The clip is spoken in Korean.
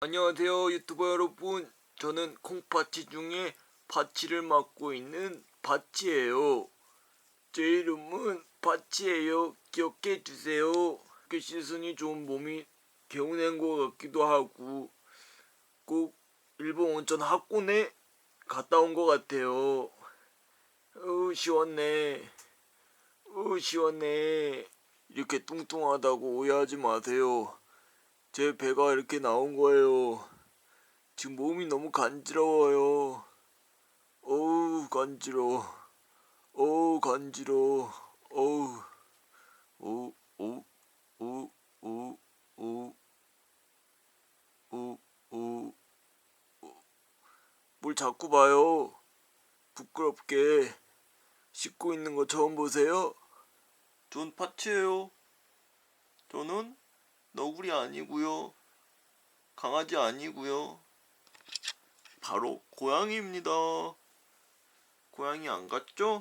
안녕하세요 유튜버 여러분. 저는 콩파치 중에 파치를 맡고 있는 파치예요. 제 이름은 파치예요. 기억해 주세요. 이렇게 씻으니 좀 몸이 개운한 것 같기도 하고 꼭 일본 온천 학군에 갔다 온 것 같아요. 어우 시원해. 어우 시원해. 이렇게 뚱뚱하다고 오해하지 마세요 제 배가 이렇게 나온 거예요. 지금 몸이 너무 간지러워요. 어우, 간지러워. 어우, 간지러워. 어우, 오, 오, 오, 오, 오, 오, 오, 오, 뭘 자꾸 봐요. 부끄럽게. 씻고 있는 거 처음 보세요? 전 파츠예요. 저는 너구리 아니고요. 강아지 아니고요. 바로 고양이입니다. 고양이 안 같죠?